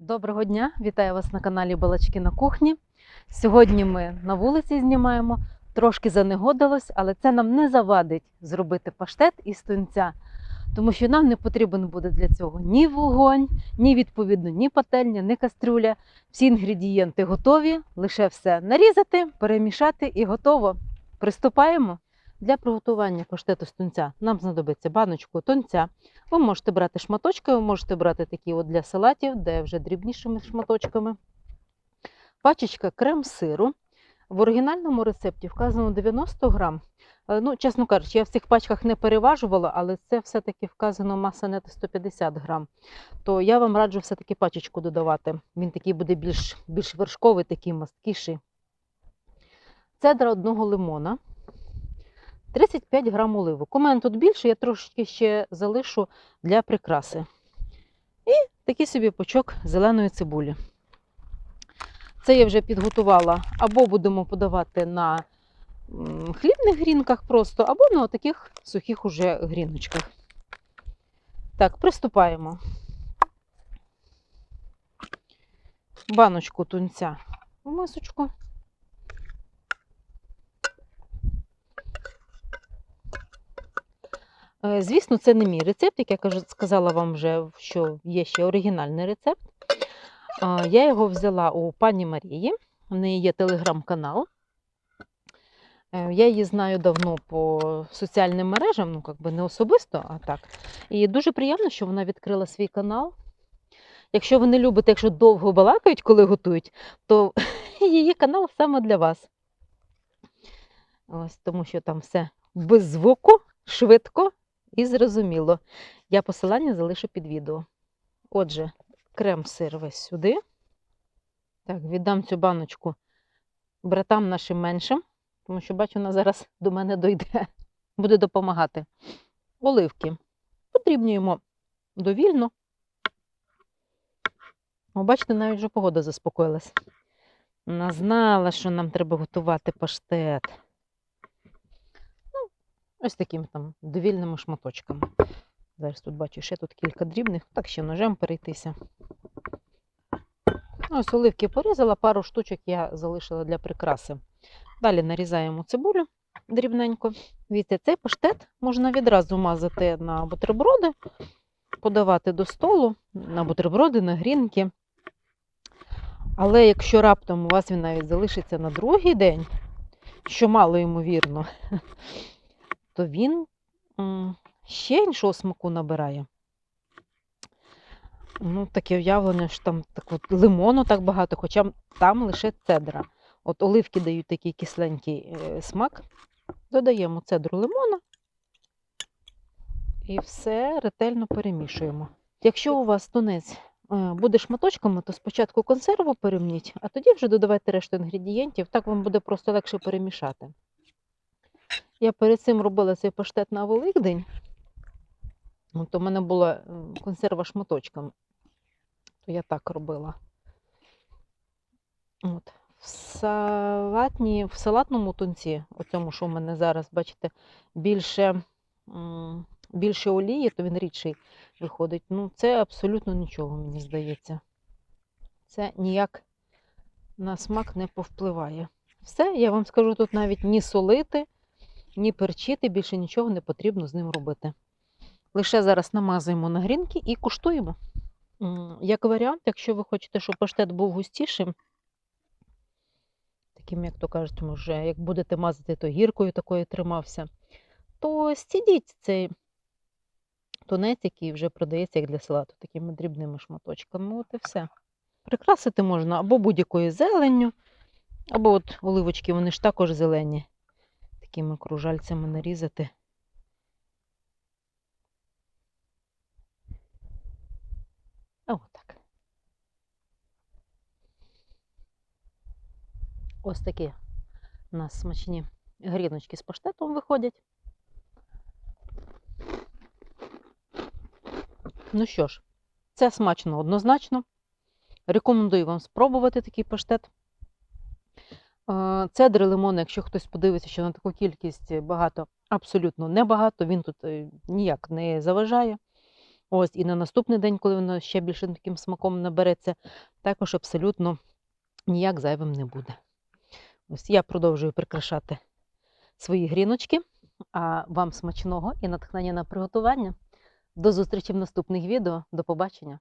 Доброго дня! Вітаю вас на каналі Балачки на кухні. Сьогодні ми на вулиці знімаємо. Трошки занегодилось, але це нам не завадить зробити паштет із тунця, тому що нам не потрібен буде для цього ні вогонь, ні відповідно, ні пательня, ні кастрюля. Всі інгредієнти готові, лише все нарізати, перемішати і готово. Приступаємо. Для приготування паштету з тунця нам знадобиться баночку тунця. Ви можете брати шматочки, ви можете брати такі от для салатів, де вже дрібнішими шматочками. Пачечка крем-сиру. В оригінальному рецепті вказано 90 грам. Е, Ну, чесно кажучи, я в цих пачках не переважувала, але це все-таки вказано маса нета 150 грам. То я вам раджу все-таки пачечку додавати. Він такий буде більш, більш вершковий, такий масткіший. Цедра одного лимона. 35 грам оливок. У мене тут більше, я трошечки ще залишу для прикраси. І такий собі пучок зеленої цибулі. Це я вже підготувала, або будемо подавати на хлібних грінках просто, або на таких сухих уже гріночках. Так, приступаємо. Баночку тунця в мисочку. Звісно, це не мій рецепт, як я сказала вам вже, що є ще оригінальний рецепт. Я його взяла у пані Марії. У неї є телеграм-канал. Е, Я її знаю давно по соціальним мережам, ну як би не особисто, а так. І дуже приємно, що вона відкрила свій канал. Якщо ви не любите, якщо довго балакають, коли готують, то її канал саме для вас. Ось тому що там все без звуку, швидко і зрозуміло. Я посилання залишу під відео. Отже, крем-сир весь сюди. Так, віддам цю баночку братам нашим меншим, тому що бачу, вона зараз до мене дойде, буде допомагати. Оливки. Подрібнюємо довільно. О, бачите, навіть вже погода заспокоїлась. Вона знала, що нам треба готувати паштет. Ось такими там довільними шматочками. Зараз тут бачу ще тут кілька дрібних, так ще ножем перейтися. Ось оливки порізала, пару штучок я залишила для прикраси. Далі нарізаємо цибулю дрібненько. Дивіться, цей паштет можна відразу мазати на бутерброди, подавати до столу, на бутерброди, на грінки. Але якщо раптом у вас він навіть залишиться на другий день, що мало ймовірно, то він ще іншого смаку набирає. Ну, таке уявлення, що там так от лимону так багато, хоча там лише цедра. От оливки дають такий кисленький е, смак. Додаємо цедру лимона і все ретельно перемішуємо. Якщо у вас тунець е, буде шматочками, то спочатку консерву перемніть, а тоді вже додавайте решту інгредієнтів, так вам буде просто легше перемішати. Я перед цим робила цей паштет на Великдень. От у мене була е, консерва шматочками. То я так робила. От. В, салатні, в салатному тунці, оцьому, що в мене зараз, бачите, більше, більше олії, то він рідший виходить. Ну, це абсолютно нічого, мені здається. Це ніяк на смак не повпливає. Все, я вам скажу, тут навіть ні солити, ні перчити, більше нічого не потрібно з ним робити. Лише зараз намазуємо на грінки і куштуємо. Як варіант, якщо ви хочете, щоб паштет був густішим, таким, як то кажуть, може, як будете мазати, то гіркою такою тримався, то стідіть цей тунець, який вже продається як для салату, такими дрібними шматочками. От і все. Прикрасити можна або будь-якою зеленню, або от оливочки, вони ж також зелені, такими кружальцями нарізати. Отак. Ось такі у нас смачні гріночки з паштетом виходять. Ну що ж, це смачно однозначно. Рекомендую вам спробувати такий паштет. Е, Цедри лимону, якщо хтось подивиться, що на таку кількість багато, абсолютно небагато, він тут е, ніяк не заважає. Ось і на наступний день, коли воно ще більше таким смаком набереться, також абсолютно ніяк зайвим не буде. Ось я продовжую прикрашати свої гріночки. А вам смачного і натхнення на приготування. До зустрічі в наступних відео. До побачення!